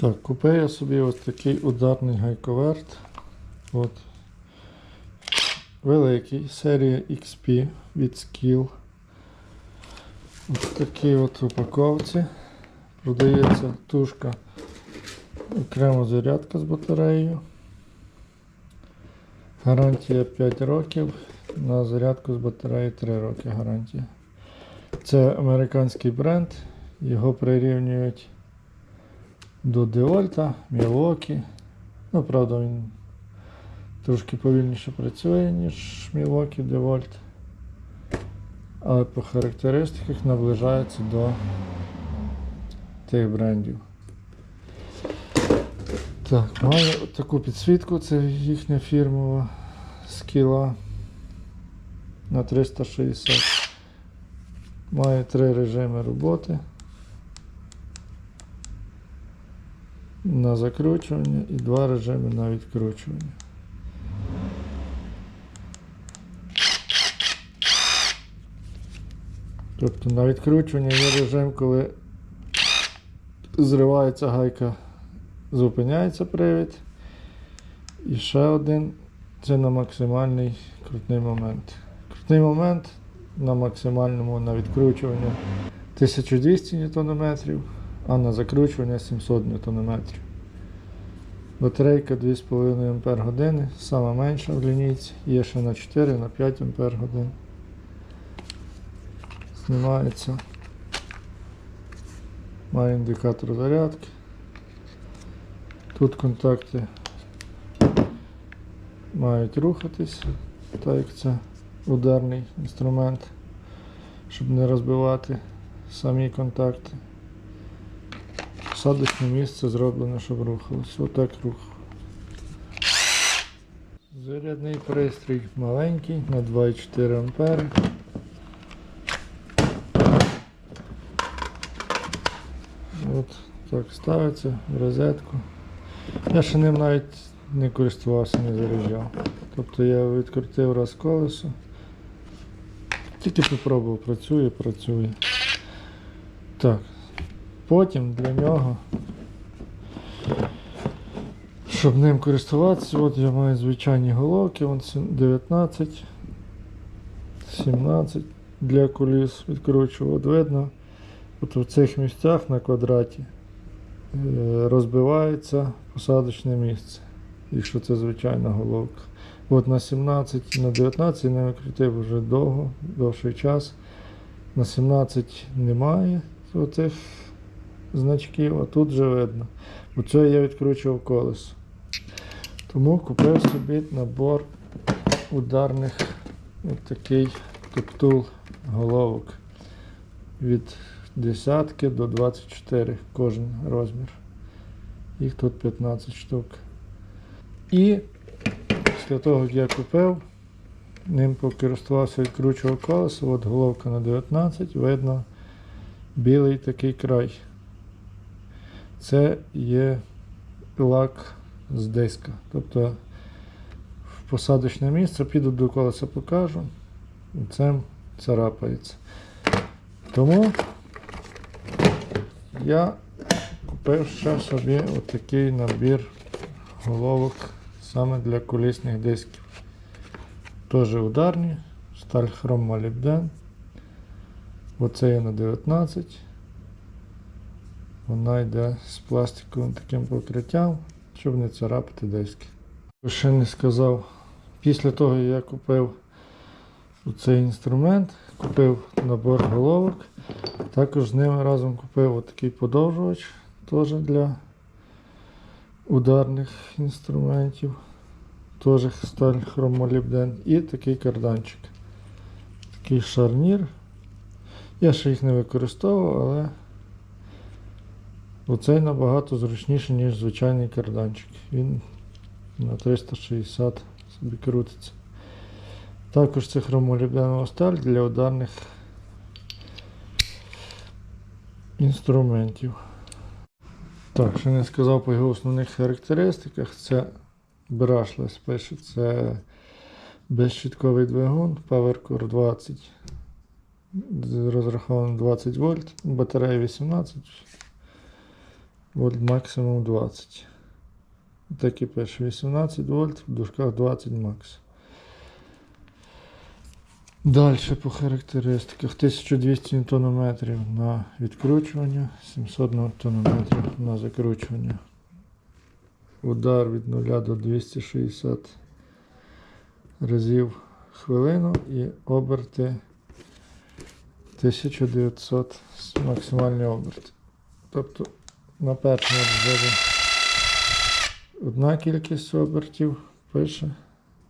Так, купив я собі ось такий ударний гайковерт. От. Великий, серія XP від Skill. Ось такий от упаковці. Продається тушка. Окремо зарядка з батареєю. Гарантія 5 років. На зарядку з батареї 3 роки гарантія. Це американський бренд. Його прирівнюють до Девольта, Milwaukee. Ну, правда, він трошки повільніше працює, ніж Milwaukee Девольт. Але по характеристиках наближається до тих брендів. Так, має таку підсвітку, це їхня фірмова скіла на 360. Має три режими роботи. На закручування і два режими на відкручування. Тобто на відкручування є режим, коли зривається гайка, зупиняється привід. І ще один це на максимальний крутний момент. Крутний момент на максимальному на відкручування 1200 Нм, а на закручування 700 Нм. Батарейка 2,5 Ах, сама менша в лінійці, є ще на 4 на 5 Ах. Знімається. Має індикатор зарядки. Тут контакти мають рухатись, так як це ударний інструмент, щоб не розбивати самі контакти. Посадочне місце зроблено, щоб рухалося. Отак рух. Зарядний пристрій маленький на 2,4 ампери. От так ставиться в розетку. Я ще ним навіть не користувався, не заряджав. Тобто я відкрутив раз колесо. Тільки попробував, працює, працює. Так. Потім для нього, щоб ним користуватися, от я маю звичайні головки, вон 19, 17 для коліс відкручую. Видно, от в цих місцях на квадраті е, розбивається посадочне місце, якщо це звичайна головка. От на 17, на 19 не крутив вже довго, довший час. На 17 немає оцих значків, а тут вже видно. Бо це я відкручував колесо. Тому купив собі набор ударних такий топтул головок від десятки до 24 кожен розмір. Їх тут 15 штук. І після того, як я купив, ним покористувався, відкручував колесо, от головка на 19, видно білий такий край. Це є лак з диска. Тобто в посадочне місце піду до колеса покажу. І це царапається. Тому я купив ще собі отакий набір головок саме для колісних дисків. Теж ударні, сталь хром молібден. Оце є на 19. Вона йде з пластиковим таким покриттям, щоб не царапати диски. Ще не сказав, після того я купив цей інструмент, купив набор головок, також з ними разом купив отакий подовжувач теж для ударних інструментів. Теж сталь хромолібден і такий карданчик. Такий шарнір. Я ще їх не використовував, але оцей набагато зручніший, ніж звичайний карданчик. Він на 360 собі крутиться. Також це хромолібденова сталь для ударних інструментів. Так, ще не сказав по його основних характеристиках. Це Brushless пише, це безщітковий двигун PowerCore 20. Розраховано 20 вольт, батарея 18. Вольт максимум 20. Так і пише 18 вольт, в дужках 20 макс. Далі по характеристиках 1200 Нм на відкручування, 700 Нм на закручування. Удар від 0 до 260 разів хвилину і оберти 1900 максимальний оберт. Тобто на першому режимі одна кількість обертів пише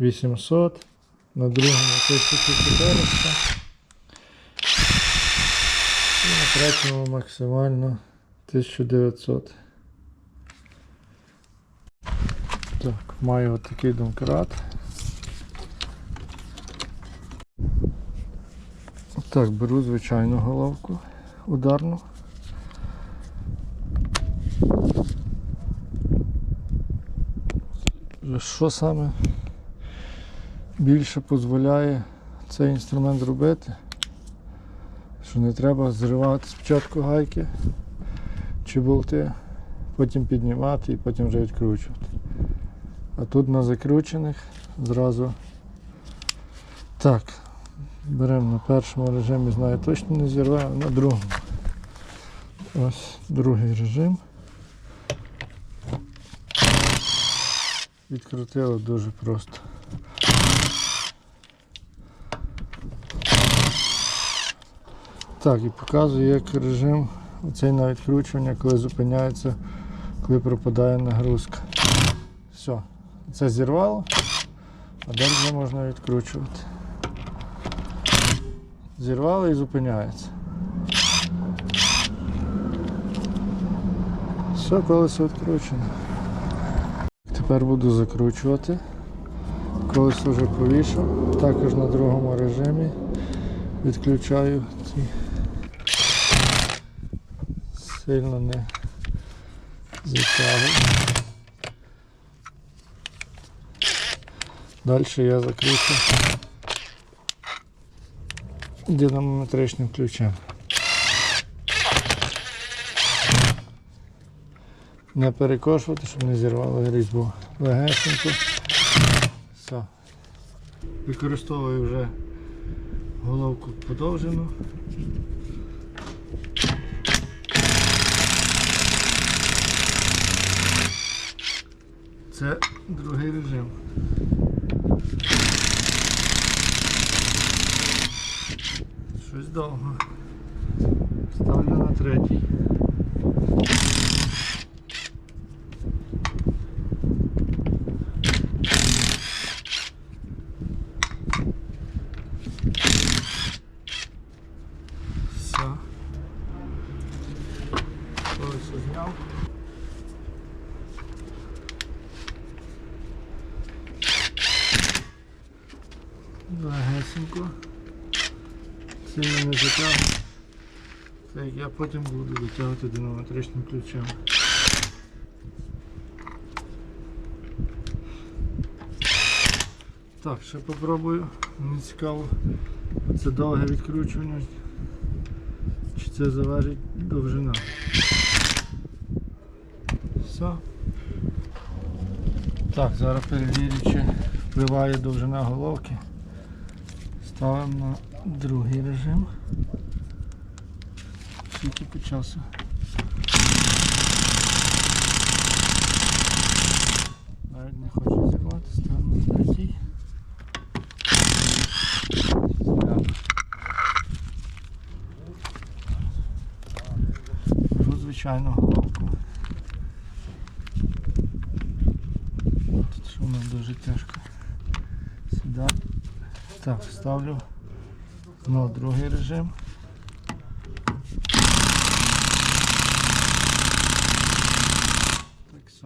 800, на другому 1400 і на третьому максимально 1900. Так, маю отакий домкрат. Так, беру звичайну головку ударну. Що саме більше дозволяє цей інструмент робити? Що не треба зривати спочатку гайки чи болти, потім піднімати і потім вже відкручувати. А тут на закручених зразу так, беремо на першому режимі, знаю, точно не зірве, а на другому. Ось другий режим. Відкрутило дуже просто. Так, і показую, як режим оцей на відкручування, коли зупиняється, коли пропадає нагрузка. Все, це зірвало, а далі можна відкручувати. Зірвало і зупиняється. Все, колесо відкручено. Тепер буду закручувати. Колесо вже повішав. Також на другому режимі відключаю ці. Сильно не затягую. Далі я закручу динамометричним ключем. Не перекошувати, щоб не зірвало різьбу. Легесенько. Все. Використовую вже головку подовжену. Це другий режим. Щось довго. Ставлю на третій. Все. Колесо зняв. Легесенько. Сильно не затягну. Так, я потім буду витягувати динамометричним ключем. Так, ще попробую. Мені цікаво. Це довге відкручування. Чи це залежить довжина? Все. Так, зараз перевірю, чи впливає довжина головки. Ставимо на другий режим. Скільки по часу? Навіть не хочу зірвати, на третій. Беру звичайну головку. Тут вона дуже тяжко. Сюди. Так, ставлю на другий режим.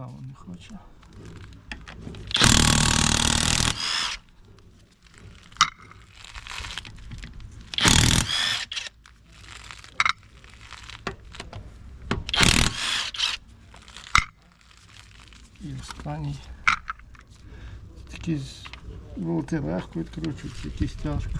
Так само не хочу. І останній. Такі з- болти легко відкручуються, якісь тяжко.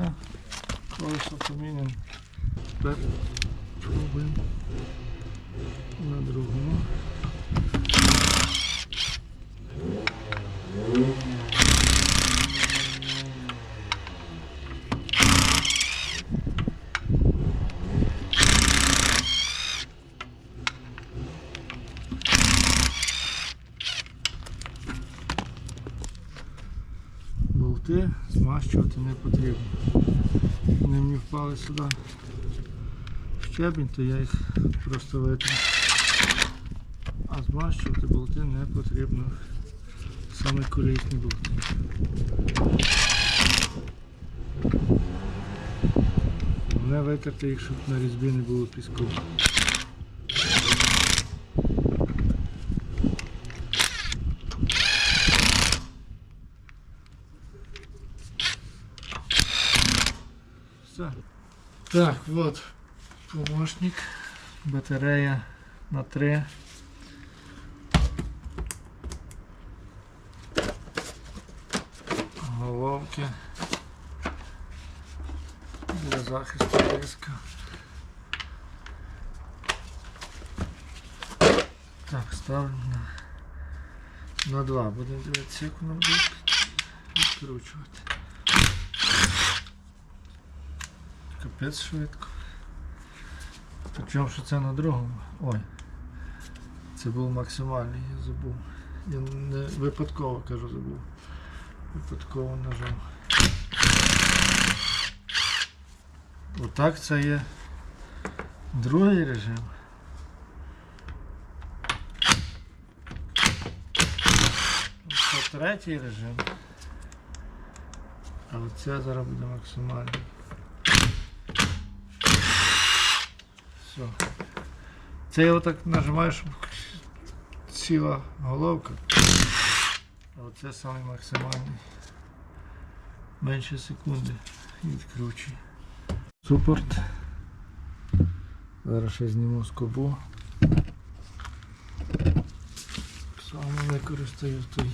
Все. Колесо поміняємо. Тепер пробуємо на другому. Змащувати не потрібно. Вони мені впали сюди в щебінь, то я їх просто витру. А змащувати болти не потрібно. Саме колісні болти. Головне викрити їх, щоб на різьбі не було піску. Все. Так, вот помощник. Батарея на 3. Головки для захисту диска. Так, ставлю на, на 2. Будемо дивитися, як воно буде відкручувати. Капець швидко. Причому, що це на другому. Ой. Це був максимальний, я забув. Я не випадково кажу забув. Випадково нажав. Отак це є другий режим. Це третій режим. А оце зараз буде максимальний. Все. Це я отак нажимаю, щоб сіла головка. А оце самий максимальний. Менше секунди і відкручую. Супорт. Зараз ще зніму скобу. Саме використаю той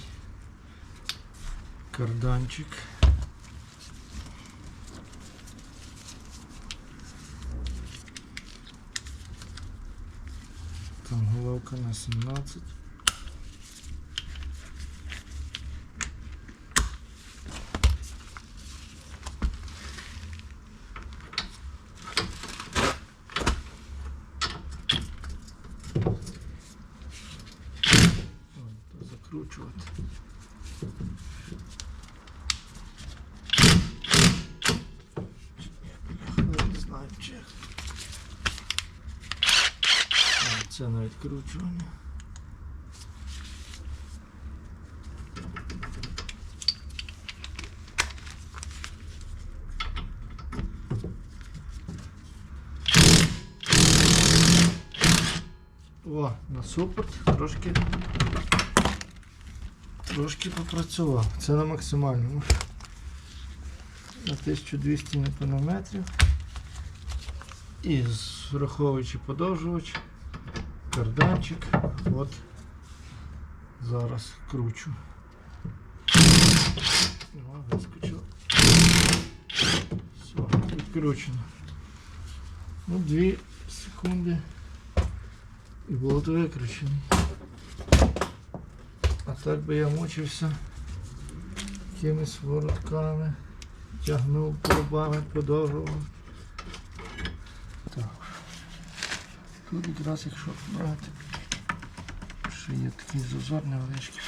карданчик. Головка на 17. Ой, то Закручувати. Не знаю, чи. А, Це на відкручування. О, на супорт трошки трошки попрацював. Це на максимальному. На 1200 ньютонометрів. І враховуючи подовжувач, карданчик, от зараз кручу. О, вискочило. Все, відкручено. Ну, 2 секунди. І болт викручений. А так би я мучився якимись воротками, тягнув пробами, подовжував. Тут якраз якщо брати, ще є такий зазор невеличкий.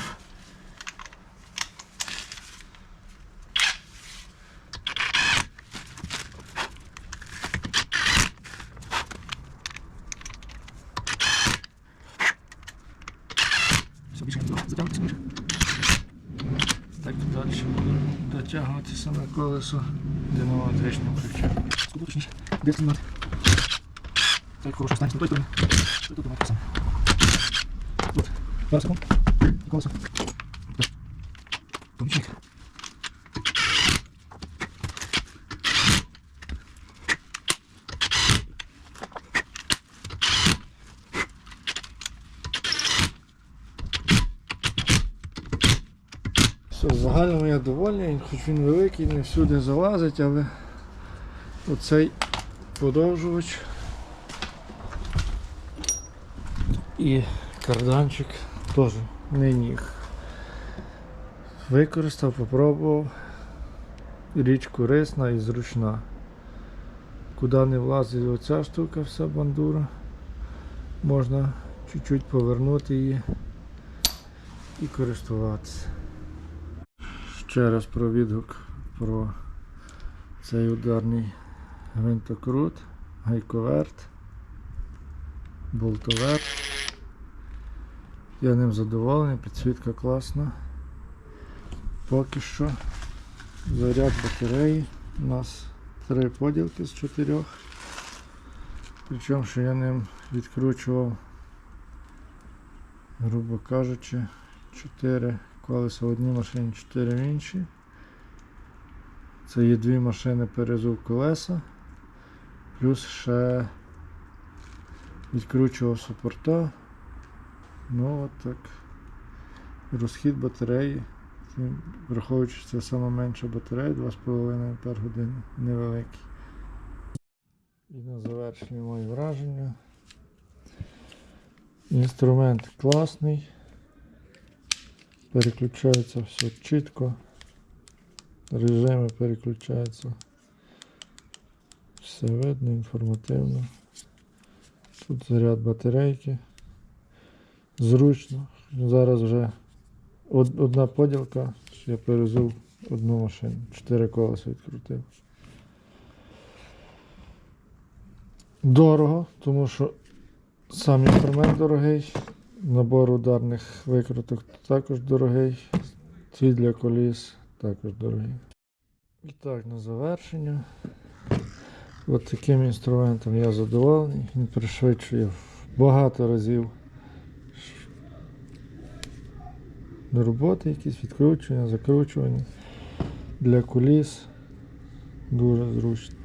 Все, більше не більше. Так далі буду дотягувати саме колесо динамо тричним ключем. Де знімати. Так, хорошо, стань, на той стороні. Що тут нас саме? Пару секунд. І колесо. Все, в загальному я довольний, хоч він великий, не всюди залазить, але оцей подовжувач. І карданчик теж не ніг. Використав, попробував. Річ корисна і зручна. Куди не влазить оця штука, вся бандура. Можна чуть-чуть повернути її і користуватися. Ще раз про відгук про цей ударний гвинтокрут, гайковерт, болтоверт. Я ним задоволений, підсвітка класна. Поки що заряд батареї. У нас три поділки з чотирьох. Причому, що я ним відкручував, грубо кажучи, 4 колеса в одній машині, 4 в іншій. Це є дві машини перезув колеса, плюс ще відкручував супорта. Ну от так. Розхід батареї, враховуючи, що це сама менша батарея, 2,5 Ах години, невеликий. І на завершення мої враження. Інструмент класний. Переключається все чітко. Режими переключаються. Все видно, інформативно. Тут заряд батарейки. Зручно. Зараз вже одна поділка, я перезув одну машину. Чотири колеса відкрутив. Дорого, тому що сам інструмент дорогий, набор ударних викруток також дорогий, ці для коліс також дорогий. І так, на завершення. От таким інструментом я задоволений. Він пришвидшує багато разів до роботи якісь відкручування, закручування для коліс. Дуже зручно.